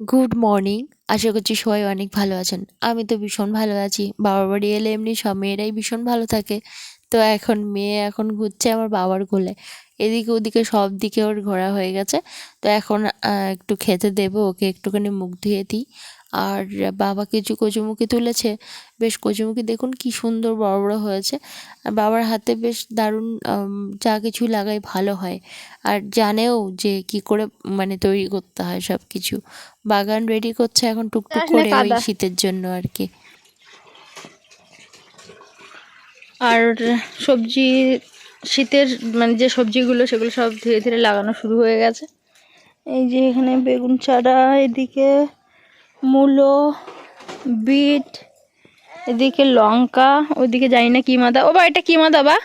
Good morning আশা করছি সবাই অনেক ভালো আছেন। আমি তো ভীষণ ভালো আছি। বাবার বাড়ি এলে এমনি সব মেয়েরাই ভীষণ ভালো থাকে। তো এখন মেয়ে এখন ঘুরছে আমার বাবার কোলে। এদিকে ওদিকে সব দিকে ওর ঘোরা হয়ে গেছে। তো এখন একটু খেতে দেবো, ওকে একটুখানি মুখ ধুয়ে দিই। আর বাবা কিছু কচুমুখি তুলেছে বেশ কচুমুখি দেখুন কি সুন্দর বড় বড় হয়েছে। আর বাবার হাতে বেশ দারুণ যা কিছু লাগাই ভালো হয়। আর জানেও যে কি করে মানে তৈরি করতে হয় সব কিছু বাগান রেডি করছে এখন টুকটুক করে ওই শীতের জন্য আর কি। আর সবজি শীতের মানে যে সবজিগুলো সেগুলো সব ধীরে ধীরে লাগানো শুরু হয়ে গেছে। এই যে এখানে বেগুন চারা এদিকে মূলো, বিট, এদিকে লঙ্কা ওইদিকে জানি না কি মাদা। ও বা এটা কি মাদা বা?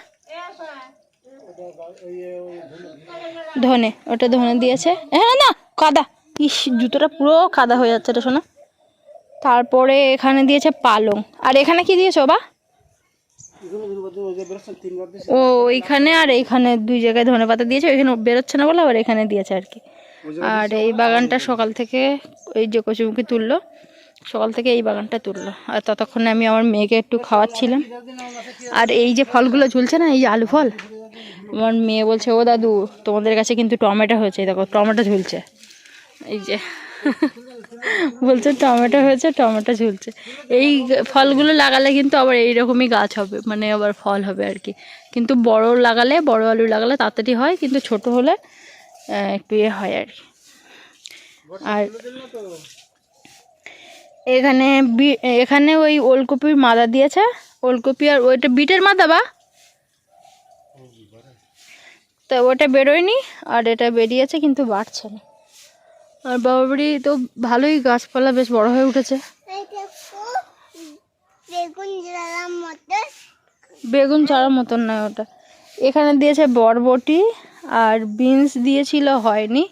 ধনে, ওটা ধনে দিয়েছে। হ্যাঁ না কাদা। ইস, জুতোটা পুরো কাদা হয়ে যাচ্ছে এটা শোনা তারপরে এখানে দিয়েছে পালং। আর এখানে কি দিয়েছ বা ও, ওইখানে আর এইখানে দুই জায়গায় ধনে পাতা দিয়েছে, ওইখানে বেরোচ্ছে না বলে আবার এখানে দিয়েছে আর কি। আর এই বাগানটা সকাল থেকে ওই যে কচুমুখি তুললো, সকাল থেকে এই বাগানটা তুললো। আর ততক্ষণে আমি আমার মেয়েকে একটু খাওয়াচ্ছিলাম। আর এই যে ফলগুলো ঝুলছে না, এই আলু ফল, আমার মেয়ে বলছে, ও দাদু, তোমাদের কাছে কিন্তু টমেটো হয়েছে দেখো, টমেটো ঝুলছে। এই যে বলছে, টমেটো হয়েছে, টমেটো ঝুলছে। এই ফলগুলো লাগালে কিন্তু আবার এইরকমই গাছ হবে মানে আবার ফল হবে আর কি। কিন্তু বড় লাগালে, বড় আলু লাগালে তাড়াতাড়ি হয়, কিন্তু ছোট হলে একটু ইয়ে হয় আর কি। আর এখানে এখানে ওই ওলকপির মাদা দিয়েছে। ওলকপি আর ওইটা বিটের মাদা বা? তা ওটা বেরোয়নি আর এটা বেরিয়েছে কিন্তু বাড়ছে না। আর বাবার বাড়ি তো ভালোই গাছপালা বেশ বড় হয়ে উঠেছে। বেগুন চারার মতন নয় ওটা। এখানে দিয়েছে বরবটি আর বিনস দিয়েছিল হয়নি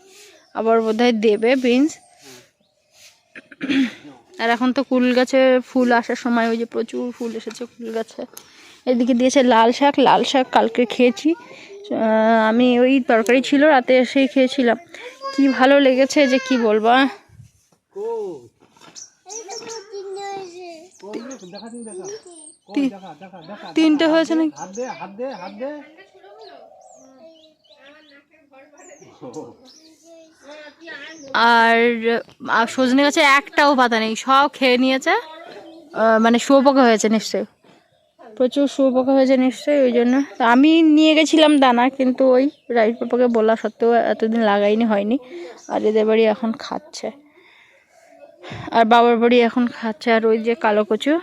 আবার বোধহয় দেবে বিনস আর এখন তো কুল গাছে ফুল আসার সময় ওই যে প্রচুর ফুল এসেছে কুল গাছে। এদিকে দিয়েছে লাল শাক লাল শাক কালকে খেয়েছি। আমি ওই তরকারি ছিল রাতে এসেই খেয়েছিলাম। কি ভালো লেগেছে যে কি বলব তিনটে হয়েছে নাকি? আর সজনে গাছে একটাও পাতা নেই, সব খেয়ে নিয়েছে। মানে শুয়োপোকা হয়েছে নিশ্চয়ই। প্রচুর শুয়োপোকা হয়েছে নিশ্চয়ই, ওই জন্য। আমি নিয়ে গেছিলাম দানা, কিন্তু ওই রাইট পাপাকে বলা সত্ত্বেও এতদিন লাগাইনি, হয়নি। আর এদের বাড়ি এখন খাচ্ছে। আর বাবার বাড়ি এখন খাচ্ছে, আর ওই যে কালো কচু,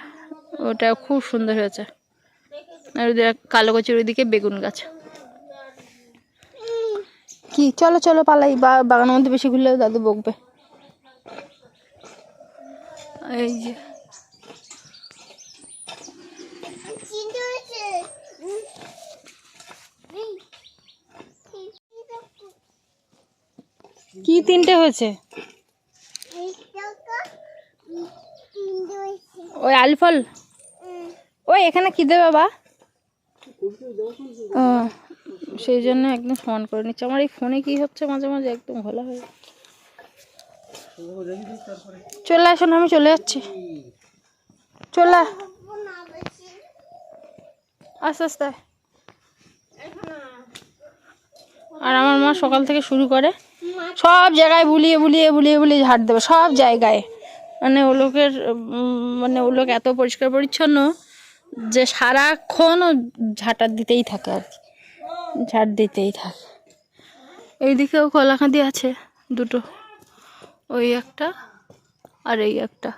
ওটা খুব সুন্দর হয়েছে। আর ওদের কালো কচুর ওইদিকে বেগুন গাছ। কি? চলো চলো পালাই। বা বাগানের মধ্যে বেশি ঘুরলেও দাদু বকবে। এই যে। কি তিনটে হয়েছে? ওই আলফল ওই এখানে কি দেবে বাবা ও, সেই জন্য একদম ফোন করে নিচ্ছে। আমার এই ফোনে কি হচ্ছে মাঝে মাঝে একদম ভালো হয়ে। চলে আসুন, আমি চলে যাচ্ছি। চলে আস্তে আস্তে আর আমার মা সকাল থেকে শুরু করে। সব জায়গায় বুলিয়ে বুলিয়ে বুলিয়ে বুলিয়ে ঝাড় দেবে, সব জায়গায়। মানে ও লোকের মানে ও লোক এত পরিষ্কার পরিচ্ছন্ন যে সারাক্ষণ ও ঝাঁটার দিতেই থাকে আর কি। ঝাড় দিতেই থাকে। এইদিকেও কলাকাঁদি আছে দুটো। ওই একটা আর এই একটা।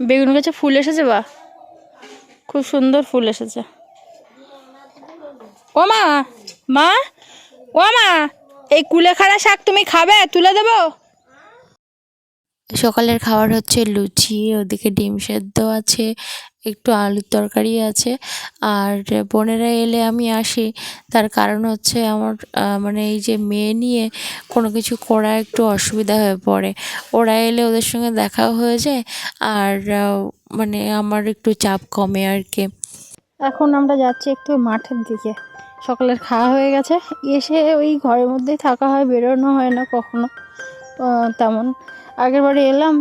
বেগুন গাছে ফুল এসেছে বা? খুব সুন্দর ফুল এসেছে। ও মা মা ও মা এই কুলেখাড়া শাক তুমি খাবে? তুলে দেবো? সকালের খাবার হচ্ছে লুচি ওদিকে ডিম সেদ্ধ আছে একটু আলুর তরকারি আছে। আর বোনেরা এলে আমি আসি। তার কারণ হচ্ছে আমার মানে এই যে মেয়ে নিয়ে কোনো কিছু করা একটু অসুবিধা হয়ে পড়ে। ওরা এলে ওদের সঙ্গে দেখাও হয়ে যায়। আর মানে আমার একটু চাপ কমে আর কি। এখন আমরা যাচ্ছি একটু মাঠের দিকে। সকালের খাওয়া হয়ে গেছে। এসে ওই ঘরের মধ্যেই থাকা হয়, বেরোনো হয় না কখনো। তেমন। আগের বারে এলাম।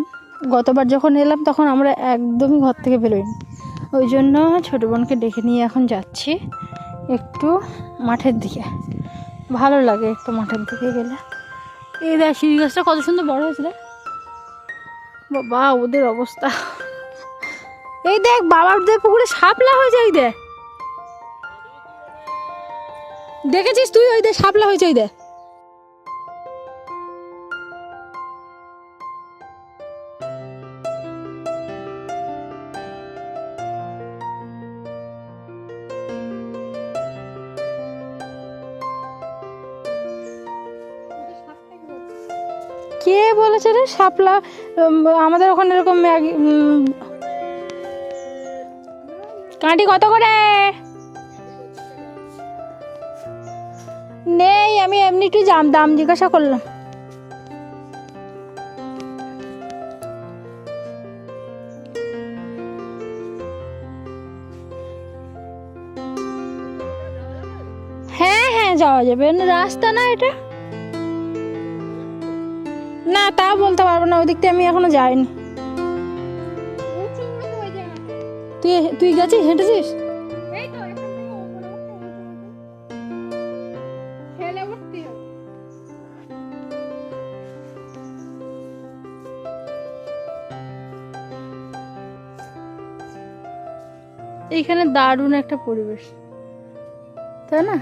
গতবার যখন এলাম, তখন আমরা একদমই ঘর থেকে বেরোইনি। ওই জন্য ছোটো বোনকে ডেকে নিয়ে এখন যাচ্ছি একটু মাঠের দিকে। ভালো লাগে একটু মাঠের দিকে গেলে। এই দেখ শিরি গাছটা কত সুন্দর বড় হয়েছে রে বাবা, ওদের অবস্থা। এই দেখ, বাবার পুকুরে শাপলা হয়েছে, এই দেখ। দেখেছিস তুই? ওই দেখ, শাপলা হয়েছে ওই দেখ। কে বলেছে রে? শাপলা আমাদের ওখানে এরকম কাঁটি কত করে? নেই, আমি এমনি একটু দাম দাম জিজ্ঞাসা করলাম। হ্যাঁ হ্যাঁ যাওয়া যাবে। রাস্তা না এটা? না, তা বলতে পারব না ওই দিক থেকে আমি এখনও যাইনি। তুই তুই গেছিস? হেঁটেছিস? এইখানে দারুণ একটা পরিবেশ। তাই না?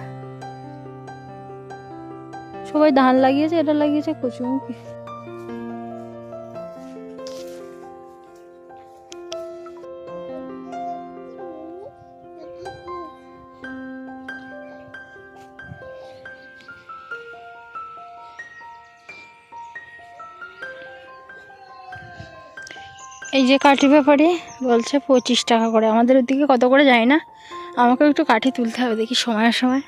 সবাই ধান লাগিয়েছে, এটা লাগিয়েছে কচুমুখী। যে কাঠি ব্যাপারে বলছে পঁচিশ টাকা করে। আমাদের ওদিকে কত করে যায় না। আমাকে একটু কাঠি তুলতে হবে, দেখি সময় সময়।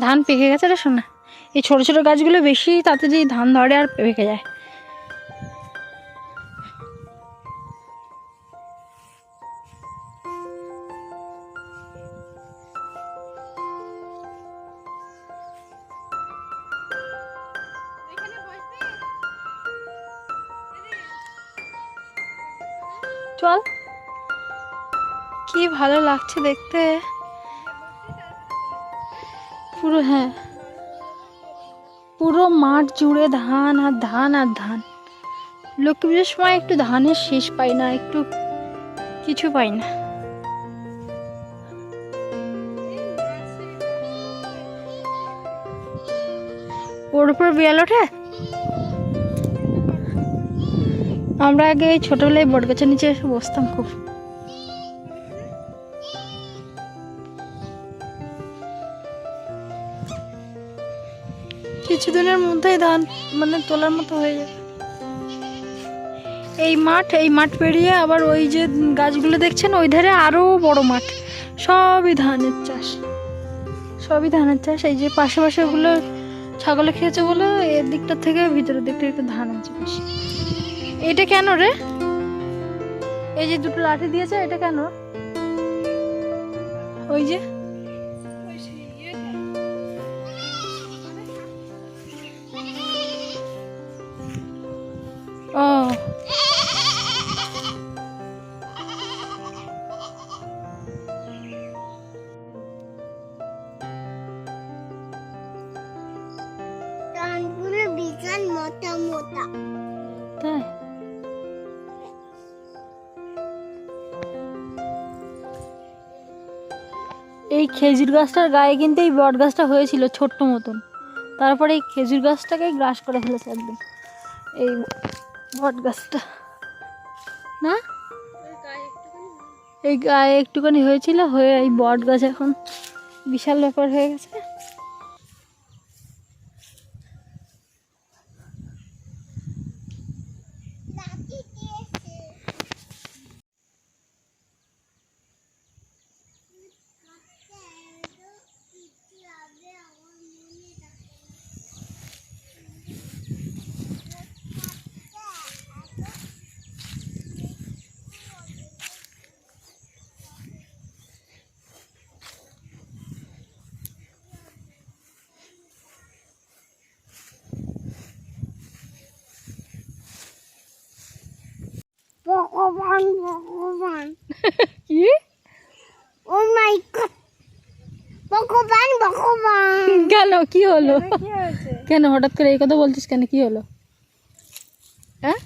ধান পেকে গেছে রে শোনা এই ছোটো ছোটো গাছগুলো বেশি, তাতে তাড়াতাড়ি ধান ধরে আর পেকে যায়। কি ভালো লাগছে দেখতে? পুরো হ্যাঁ। পুরো মাঠ জুড়ে ধান আর ধান আর ধান। লক্ষ্মী পুজোর সময় একটু ধানের শেষ পাই না, একটু কিছু পাই না। ওর উপর বিয়াল ওঠে? আমরা আগে ছোটবেলায় বটগাছের নিচে এসে বসতাম খুব। কিছুদিনের মধ্যেই ধান মানে তোলার মতো হয়ে যাবে। এই মাঠ এই মাঠ পেরিয়ে আবার ওই যে গাছগুলো দেখছেন, ওই ধারে আরও বড় মাঠ। সবই ধানের চাষ। সবই ধানের চাষ। এই যে পাশে পাশে ওগুলো ছাগলে খেয়েছে বলে এর দিকটা থেকে ভিতরের দিকটা একটু ধান আছে বেশি। এটা কেন রে? এই যে দুটো লাঠি দিয়েছে, এটা কেন? ওই যে এই খেজুর গাছটার গায়ে কিন্তু এই বট গাছটা হয়েছিল ছোট্ট মতন। তারপরে এই খেজুর গাছটাকেই গ্রাস করে ফেলেছে একদম। এই বট গাছটা। না? এই গায়ে একটুখানি হয়েছিল, হয়ে এই বট গাছ এখন বিশাল ব্যাপার হয়ে গেছে লাঠি দিয়েছে ভগবান ভগবান কি? ও মাই গড ভগবান ভগবান। কেন? কি হলো? কেন হঠাৎ করে এই কথা বলছিস কেন? কি হলো? হ্যাঁ?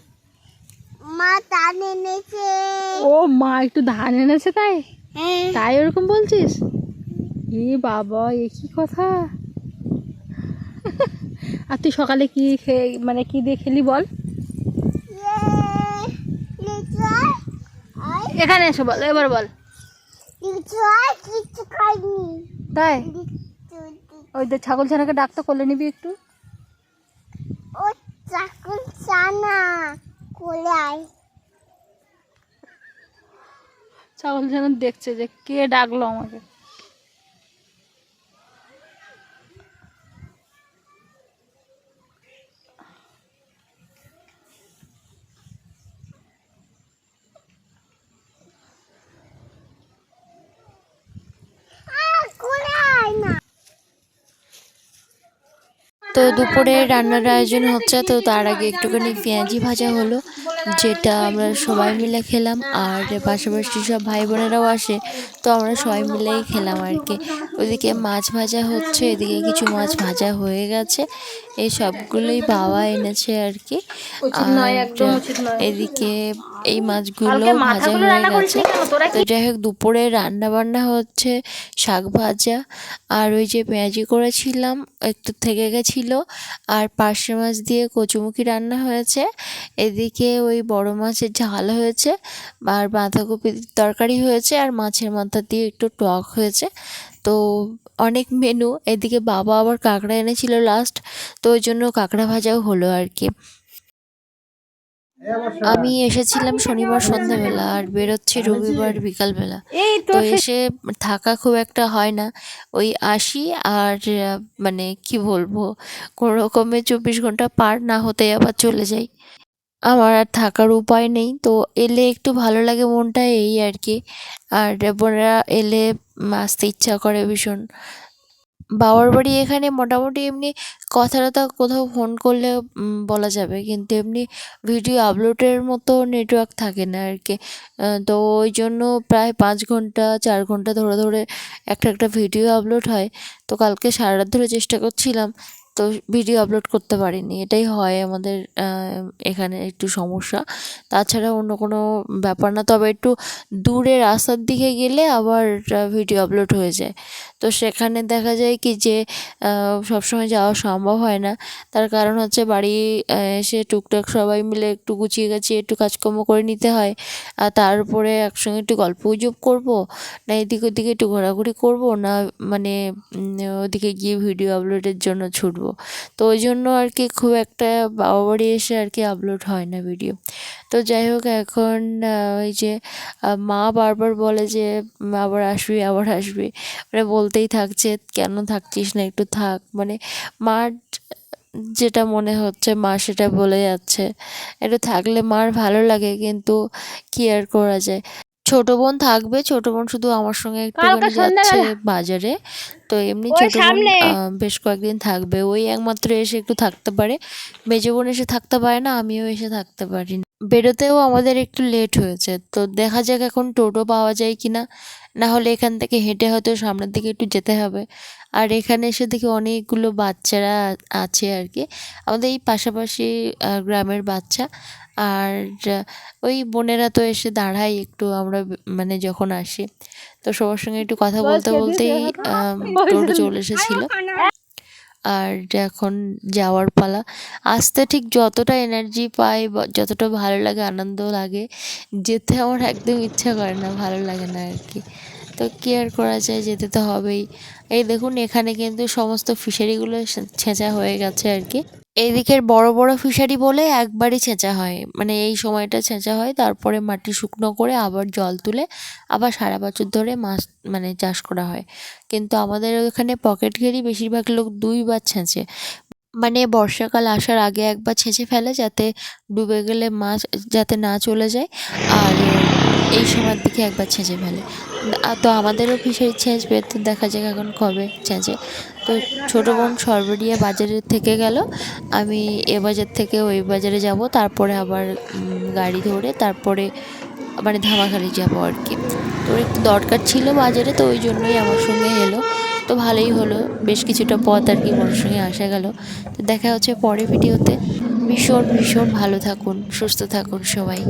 মা টান এনেছে। ও মা একটু ধান এনেছে তাই? হ্যাঁ। তাই ওরকম বলছিস? এ বাবা এ কি কথা? আর তুই সকালে কি খেয়ে মানে কি দিয়ে খেলি বল? এখানে এসো বল, এবার বল। তাই? ওই তো ছাগল ছানাকে ডাকতে করলে নিবি একটু। ও ছাগল চানা কোলাই ছাগল ছানা দেখছে যে কে ডাকলো আমাকে আর কোলাই না তো দুপুরে রান্নার আয়োজন হচ্ছে, তো তার আগে একটুখানি পেঁয়াজি ভাজা হলো, যেটা আমরা সবাই মিলে খেলাম, আর পাশাপাশি সব ভাই বোনেরাও আসে, তো আমরা সবাই মিলেই খেলাম আর কি। ওইদিকে মাছ ভাজা হচ্ছে এদিকে কিছু মাছ ভাজা হয়ে গেছে। এই সবগুলোই বাবা এনেছে আর কি। এদিকে এই মাছগুলো ভাজা হয়ে গেছে। তো যাই হোক দুপুরে রান্না বান্না হচ্ছে শাক ভাজা। আর ওই যে পেঁয়াজি করেছিলাম একটু থেকে গেছিল। আর পার্শে মাছ দিয়ে কচুমুখি রান্না হয়েছে। এদিকে ওই বড় মাছের ঝাল হয়েছে। আর বাঁধাকপির তরকারি হয়েছে। আর মাছের মাথা দিয়ে একটু টক হয়েছে। তো অনেক মেনু এদিকে বাবা আবার কাঁকড়া এনেছিল লাস্ট তো ওই জন্য কাঁকড়া ভাজাও হলো আর কি। আমি এসেছিলাম শনিবার সন্ধ্যাবেলা আর বেরোচ্ছি রবিবার বিকালবেলা। তো এসে থাকা খুব একটা হয় না। ওই আসি আর মানে কি বলব কোনো রকমে চব্বিশ ঘণ্টা পার না হতে আবার চলে যাই। আমার আর থাকার উপায় নেই। তো এলে একটু ভালো লাগে মনটা এই আর কি। আর বোনেরা এলে আসতে ইচ্ছা করে ভীষণ। বাবার বাড়ি এখানে মোটামুটি এমনি কথা টথা কোথাও ফোন করলে বলা যাবে। কিন্তু এমনি ভিডিও আপলোডের মতো নেটওয়ার্ক থাকে না আর কি তো ওই জন্য প্রায় পাঁচ ঘণ্টা, চার ঘণ্টা ধরে ধরে একটা একটা ভিডিও আপলোড হয়। তো কালকে সারা রাত ধরে চেষ্টা করছিলাম। তো ভিডিও আপলোড করতে পারিনি। এটাই হয় আমাদের এখানে একটু সমস্যা। তাছাড়া অন্য কোনো ব্যাপার না, তবে একটু দূরে রাস্তার দিকে গেলে আবার ভিডিও আপলোড হয়ে যায়। তো সেখানে দেখা যায় কি যে সবসময় যাওয়া সম্ভব হয় না। তার কারণ হচ্ছে বাড়ি এসে টুকটাক সবাই মিলে একটু গুছিয়ে গাছিয়ে একটু কাজকর্ম করে নিতে হয়। আর তার উপরে একসঙ্গে একটু গল্প গুজব করব, না এদিক ওদিকে একটু ঘোরাঘুরি করব, না মানে ওদিকে গিয়ে ভিডিও আপলোডের জন্য ছুটবো। তো ওই জন্য আর কি খুব একটা বাবা বাড়ি এসে আর কি আপলোড হয় না ভিডিও। তো যাই হোক, এখন ওই যে মা বারবার বলে যে আবার আসবি আবার আসবি। মানে বলতেই থাকছে, কেন থাকছিস না? একটু থাক। মানে মার যেটা মনে হচ্ছে, মা সেটা বলে যাচ্ছে। একটু থাকলে মার ভালো লাগে, কিন্তু কি আর করা যায়? ছোট বোন থাকবে ছোট বোন শুধু আমার সঙ্গে একটুখানি যাচ্ছে বাজারে। তো এমনি ছোট বোন বেশ কয়েকদিন থাকবে। ওই একমাত্র এসে একটু থাকতে পারে। মেজো বোন এসে থাকতে পারে না আমিও এসে থাকতে পারি না। বেরোতেও আমাদের একটু লেট হয়েছে। তো দেখা যাক এখন টোটো পাওয়া যায় কি না হলে এখান থেকে হেঁটে হয়তো সামনের দিকে একটু যেতে হবে। আর এখানে এসে দেখি অনেকগুলো বাচ্চারা আছে আর কি আমাদের এই পাশাপাশি গ্রামের বাচ্চা। আর ওই বোনেরা তো এসে দাঁড়ায় একটু আমরা মানে যখন আসি। তো সবার সঙ্গে একটু কথা বলতে বলতেই টোটো চলে এসেছিল। আর এখন যাওয়ার পালা। আসতে ঠিক যতটা এনার্জি পাই বা যতটা ভালো লাগে, আনন্দ লাগে, যেতে আমার একদম ইচ্ছা করে না, ভালো লাগে না আর কি। তো কেয়ার করা যায়, যেতে তো হবেই। এই দেখুন, এখানে কিন্তু সমস্ত ফিশারিগুলো ছেঁচা হয়ে গেছে আর কি। এইদিকের বড় বড় ফিশারি বলে একবারই ছেঁচা হয়। মানে এই সময়টা ছেঁচা হয়, তারপরে মাটি শুকনো করে আবার জল তুলে আবার সারা বছর ধরে মাছ মানে চাষ করা হয়। কিন্তু আমাদের ওখানে পকেট ঘেরি বেশিরভাগ লোক দুইবার ছেঁচে। মানে বর্ষাকাল আসার আগে একবার ছেঁচে ফেলে যাতে ডুবে গেলে মাছ যাতে না চলে যায়। আর এই সময়ের দিকে একবার ছেঁচে ফেলে। তো আমাদেরও ফিশারি ছেঁচবে, তো দেখা যাক এখন কবে ছেঁচে। তো ছোটো বোন সরবরিয়া বাজারে থেকে গেল। আমি এ বাজার থেকে ওই বাজারে যাব, তারপরে আবার গাড়ি ধরে তারপরে মানে ধামাখালি যাব আর কি। তো একটু দরকার ছিল বাজারে, তো ওই জন্যই আমার সঙ্গে এলো। তো ভালোই হলো। বেশ কিছুটা পথ আর কি মনের সঙ্গে আসা গেল। তো দেখা হচ্ছে পরে ভিডিওতে ভীষণ ভীষণ ভালো থাকুন, সুস্থ থাকুন সবাই।